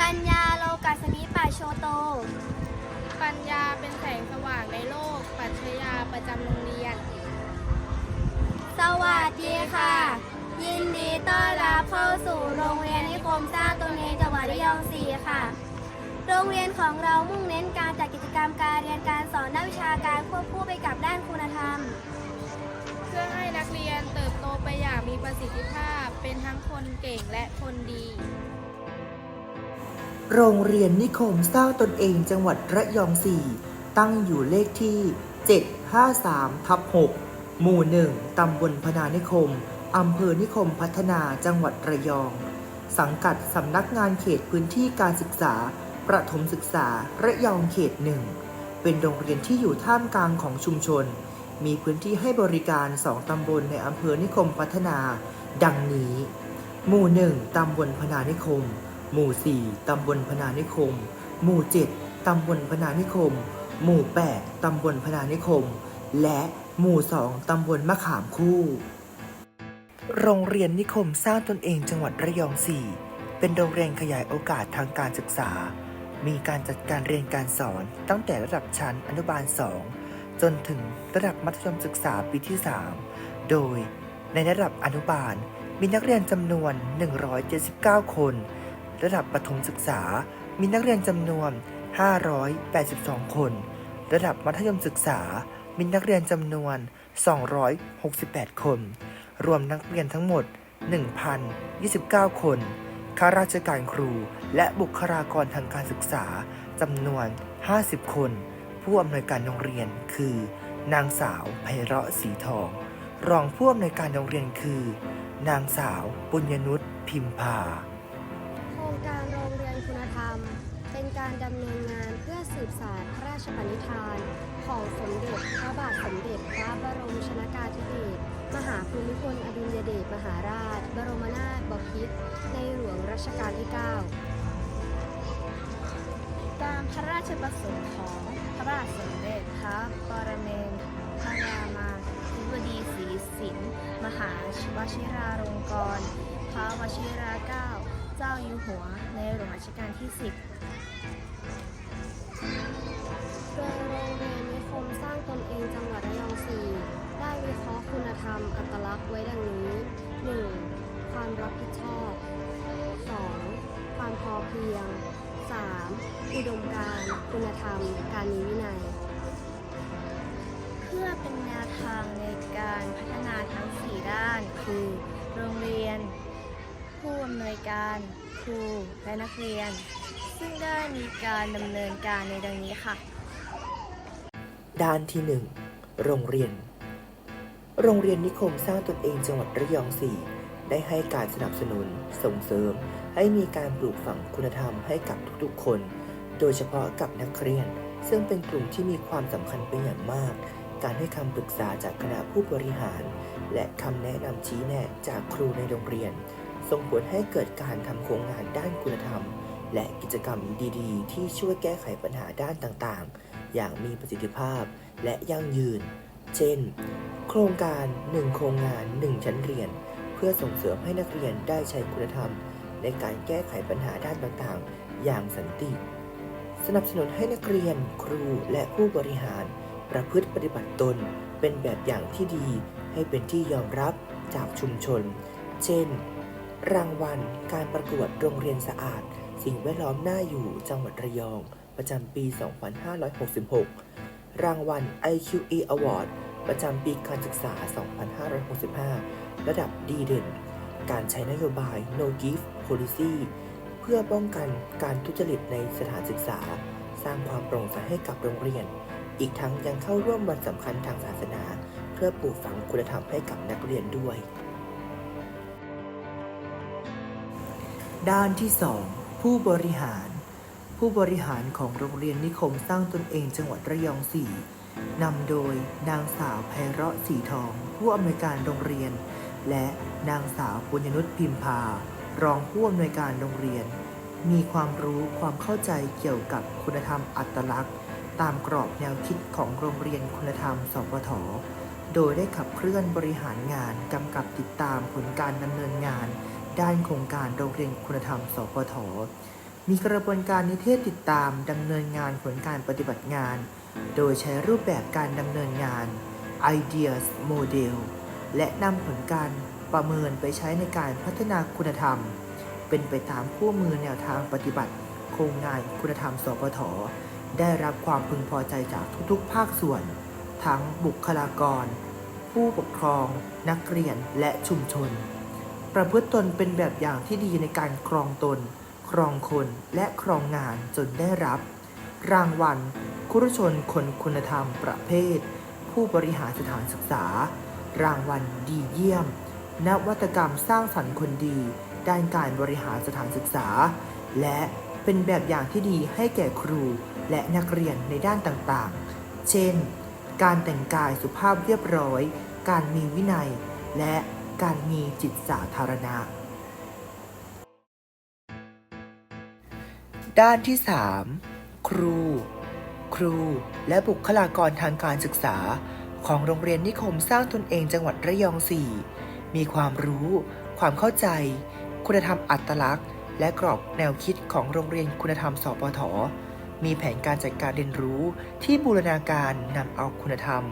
ปัญญาโลกัสนิปาโชโต ปัญญาเป็นแสงสว่างในโลกปรัชญาประจำโรงเรียน สวัสดีค่ะ ยินดีต้อนรับเข้าสู่โรงเรียนนิคมสร้างตนเองจังหวัดระยองศรีค่ะ โรงเรียนของเรามุ่งเน้นการจัดกิจกรรมการเรียนการสอนด้านวิชาการควบคู่ไปกับด้านคุณธรรม เพื่อให้นักเรียนเติบโตไปอย่างมีประสิทธิภาพ เป็นทั้งคนเก่งและคนดี โรงเรียนนิคมสร้างตนเองจังหวัดระยอง 4 ตั้งอยู่เลขที่ 753ทับ6หมู่ 1 ตำบลพนานิคม อำเภอนิคมพัฒนาจังหวัดระยอง สังกัดสำนักงานเขตพื้นที่การศึกษา ประถมศึกษาระยองเขตหนึ่ง เป็นโรงเรียนที่อยู่ท่ามกลางของชุมชน มีพื้นที่ให้บริการ 2 ตำบลในอำเภอนิคมพัฒนา ดังนี้ หมู่ 1 ตำบลพนานิคม หมู่ 4 ตำบลพนานิคม หมู่ 7 ตำบลพนานิคม หมู่ 8 ตำบลพนานิคม และหมู่ 2 ตำบลมะขามคู่ โรงเรียนนิคมสร้างตนเองจังหวัดระยอง 4 เป็นโรงเรียนขยายโอกาสทางการศึกษา มีการจัดการเรียนการสอนตั้งแต่ระดับชั้นอนุบาล 2 จนถึงระดับมัธยมศึกษาปีที่ 3 โดยในระดับอนุบาลมีนักเรียนจำนวน 179 คน ระดับประถมศึกษา มีนักเรียนจำนวน 582 คน ระดับมัธยมศึกษา มีนักเรียนจำนวน 268 คน รวมนักเรียนทั้งหมด 1,029 คนข้าราชการครูและบุคลากรทางการศึกษาจำนวน 50 คน ผู้อำนวยการโรงเรียนคือ นางสาวไพเราะสีทอง รองผู้อำนวยการโรงเรียนคือ นางสาว ปุญญนุชพิมพา รงการโรงเรียนคุณธรรม เป็นการดำเนินงานเพื่อสืบสานพระราชปณิธาน ของสมเด็จพระบาทสมเด็จพระบรมชนากาธิเบศรมหาภูมิพลอดุลยเดชมหาราช บรมนาถบพิตรในหลวงรัชกาลที่ 9 ตามพระราชประสงค์ของพระบาทสมเด็จพระปรเมนทรามาธิบดีศรีสินมหาวชิราลงกรณ์พระวชิราเก้า เจ้าอยู่หัวในหลวงรัชกาลที่ 10 โดยโรงเรียนนิคมสร้างตนเองจังหวัดระยองสีได้วิเคราะห์คุณธรรมอัตลักษณ์ไว้ดังนี้ 1. ความรับผิดชอบ 2. ความพอเพียง 3. อุดมการณ์คุณธรรม การมีวินัย เพื่อเป็นแนวทางในการพัฒนาทั้ง 4 ด้าน คือ โรงเรียน ผู้อำนวยการครูและนักเรียน ซึ่งได้มีการดำเนินการในดังนี้ค่ะ ด้านที่ 1 โรงเรียน โรงเรียนนิคมสร้างตนเองจังหวัดระยอง4ได้ให้การสนับสนุนส่งเสริม ให้มีการปลูกฝังคุณธรรมให้กับทุกๆคน โดยเฉพาะกับนักเรียน ซึ่งเป็นกลุ่มที่มีความสำคัญเป็นอย่างมาก การให้คำปรึกษาจากคณะผู้บริหาร และคำแนะนำชี้แนะจากครูในโรงเรียน ส่งผลให้เกิดการทำโครงงานด้านคุณธรรม และกิจกรรมดีๆ ที่ช่วยแก้ไขปัญหาด้านต่างๆ อย่างมีประสิทธิภาพและยั่งยืน เช่น โครงการ 1 โครงงาน 1 ชั้นเรียน เพื่อส่งเสริมให้นักเรียนได้ใช้คุณธรรม ในการแก้ไขปัญหาด้านต่างๆ อย่างสันติ สนับสนุนให้นักเรียน ครูและผู้บริหาร ประพฤติปฏิบัติตน เป็นแบบอย่างที่ดี ให้เป็นที่ยอมรับจากชุมชน เช่น รางวัลการประกวดโรงเรียนสะอาด สิ่งแวดล้อมน่าอยู่จังหวัดระยอง ประจำปี 2566 รางวัล IQE Award ประจำปีการศึกษา 2565 ระดับดีเด่น การใช้นโยบาย No Gift Policy เพื่อป้องกันการทุจริตในสถานศึกษา สร้างความโปร่งใสให้กับโรงเรียน อีกทั้งยังเข้าร่วมวันสำคัญทางศาสนา เพื่อปลูกฝังคุณธรรมให้กับนักเรียนด้วย ด้านที่ 2 ผู้บริหาร ผู้บริหารของโรงเรียนนิคมสร้างตนเองจังหวัดระยอง4นำโดยนางสาวไพเราะสีทอง ผู้อำนวยการโรงเรียน และนางสาวปุญญนุชพิมพา รองผู้อำนวยการโรงเรียน มีความรู้ความเข้าใจเกี่ยวกับคุณธรรมอัตลักษณ์ ตามกรอบแนวคิดของโรงเรียนคุณธรรมสปทโดยได้ขับเคลื่อนบริหารงานกำกับติดตามผลการดำเนินงาน ด้านโครงการโรงเรียนคุณธรรมสปทมีกระบวนการนิเทศติดตามดำเนินงานผลการปฏิบัติงาน โดยใช้รูปแบบการดำเนินงาน Ideas Model และนำผลการประเมินไปใช้ในการพัฒนาคุณธรรม เป็นไปตามคู่มือแนวทางปฏิบัติ โครงงานคุณธรรมสปทได้รับความพึงพอใจจากทุกๆ ภาคส่วน ทั้งบุคลากร ผู้ปกครอง นักเรียนและชุมชน ประพฤติตนเป็นแบบอย่างที่ดีในการครองตน ครองคนและครองงานจนได้รับ รางวัล คุรุชนคนคุณธรรมประเภท ผู้บริหารสถานศึกษา รางวัลดีเยี่ยม นวัตกรรมสร้างสรรค์คนดี ด้านการบริหารสถานศึกษา และเป็นแบบอย่างที่ดีให้แก่ครูและนักเรียนในด้านต่างๆ เช่น การแต่งกายสุภาพเรียบร้อย การมีวินัย และ การมีจิตสาธารณะ ด้านที่ 3 ครู ครู และบุคลากรทางการศึกษา ของโรงเรียนนิคมสร้างตนเองจังหวัดระยอง4มีความรู้ ความเข้าใจ คุณธรรมอัตลักษณ์ และกรอบแนวคิดของโรงเรียนคุณธรรมสปทมีแผนการจัดการเรียนรู้ที่บูรณาการนำเอาคุณธรรม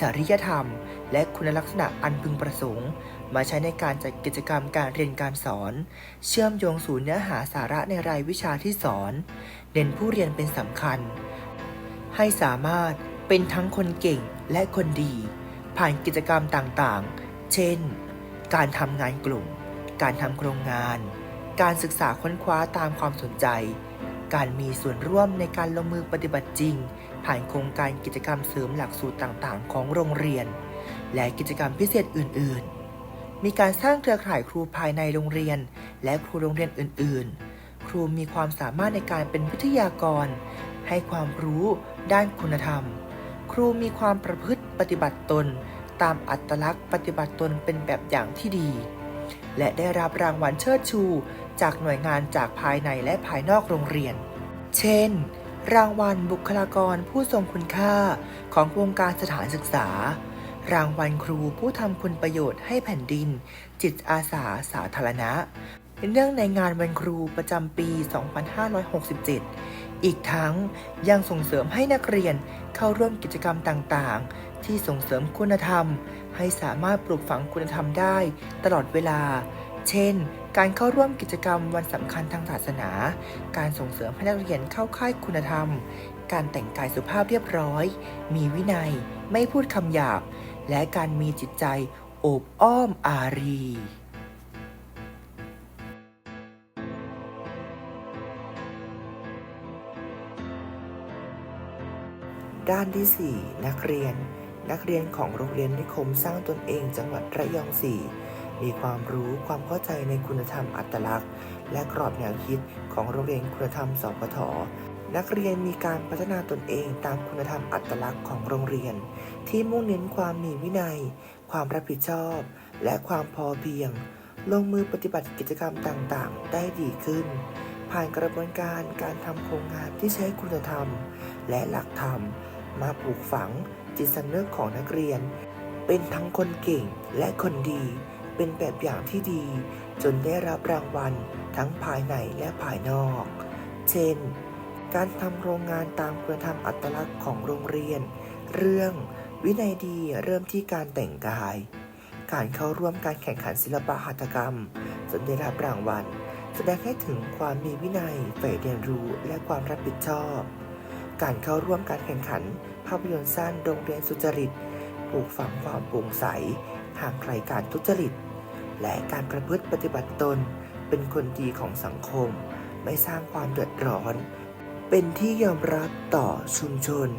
จริยธรรม และคุณลักษณะอันพึงประสงค์ มาใช้ในการจัดกิจกรรมการเรียนการสอน เชื่อมโยงสู่เนื้อหาสาระในรายวิชาที่สอนเน้นผู้เรียนเป็นสำคัญ ให้สามารถเป็นทั้งคนเก่งและคนดี ผ่านกิจกรรมต่างๆ เช่น การทำงานกลุ่ม การทำโครงงาน การศึกษาค้นคว้าตามความสนใจ การมีส่วนร่วมในการลงมือปฏิบัติจริง ผ่านโครงการกิจกรรมเสริมหลักสูตรต่างๆ ของโรงเรียน และกิจกรรมพิเศษอื่น ๆ มีการสร้างเครือข่ายครูภายในโรงเรียน และครูโรงเรียนอื่น ๆ ครูมีความสามารถในการเป็นวิทยากร ให้ความรู้ด้านคุณธรรม ครูมีความประพฤติปฏิบัติตน ตามอัตลักษณ์ปฏิบัติตนเป็นแบบอย่างที่ดี และได้รับรางวัลเชิดชู จากหน่วยงานจากภายในและภายนอกโรงเรียน เช่น รางวัลบุคลากรผู้ทรงคุณค่าของวงการสถานศึกษา รางวัลครูผู้ทำคุณประโยชน์ให้แผ่นดิน จิตอาสาสาธารณะ เนื่องในงานวันครูประจำปี 2567 อีกทั้งยังส่งเสริมให้นักเรียนเข้าร่วมกิจกรรมต่างๆ ที่ส่งเสริมคุณธรรม ให้สามารถปลูกฝังคุณธรรมได้ตลอดเวลา เช่น การเข้าร่วมกิจกรรมวันสำคัญทางศาสนา การส่งเสริมให้นักเรียนเข้าค่ายคุณธรรมการแต่งกายสุภาพเรียบร้อย มีวินัย ไม่พูดคำหยาบ และการมีจิตใจโอบอ้อมอารีด้านที่ 4 นักเรียน นักเรียนของโรงเรียนนิคมสร้างตนเองจังหวัดระยอง 4 มีความรู้ความเข้าใจในคุณธรรมอัตลักษณ์ และกรอบแนวคิดของโรงเรียนคุณธรรมสปท นักเรียนมีการพัฒนาตนเองตามคุณธรรมอัตลักษณ์ของโรงเรียน ที่มุ่งเน้นความมีวินัย ความรับผิดชอบ และความพอเพียง ลงมือปฏิบัติกิจกรรมต่างๆ ได้ดีขึ้น ผ่านกระบวนการการทำโครงงานที่ใช้คุณธรรม และหลักธรรม มาปลูกฝังจิตสำนึกของนักเรียน เป็นทั้งคนเก่งและคนดี เป็นแบบอย่างที่ดี จนได้รับรางวัล ทั้งภายในและภายนอก เช่น การทำโรงงานตามคุณธรรมอัตลักษณ์ของโรงเรียน เรื่องวินัยดีเริ่มที่การแต่งกาย การเข้าร่วมการแข่งขันศิลปะหัตถกรรม จนได้รับรางวัล แสดงให้ถึงความมีวินัยใฝ่เรียนรู้และความรับผิดชอบ การเข้าร่วมการแข่งขัน ภาพยนตร์สั้นโรงเรียนสุจริตปลูกฝังความโปร่งใสห่างไกลการทุจริต และการประพฤติปฏิบัติตน เป็นคนดีของสังคม ไม่สร้างความเดือดร้อน เป็นที่ยอมรับต่อชุมชน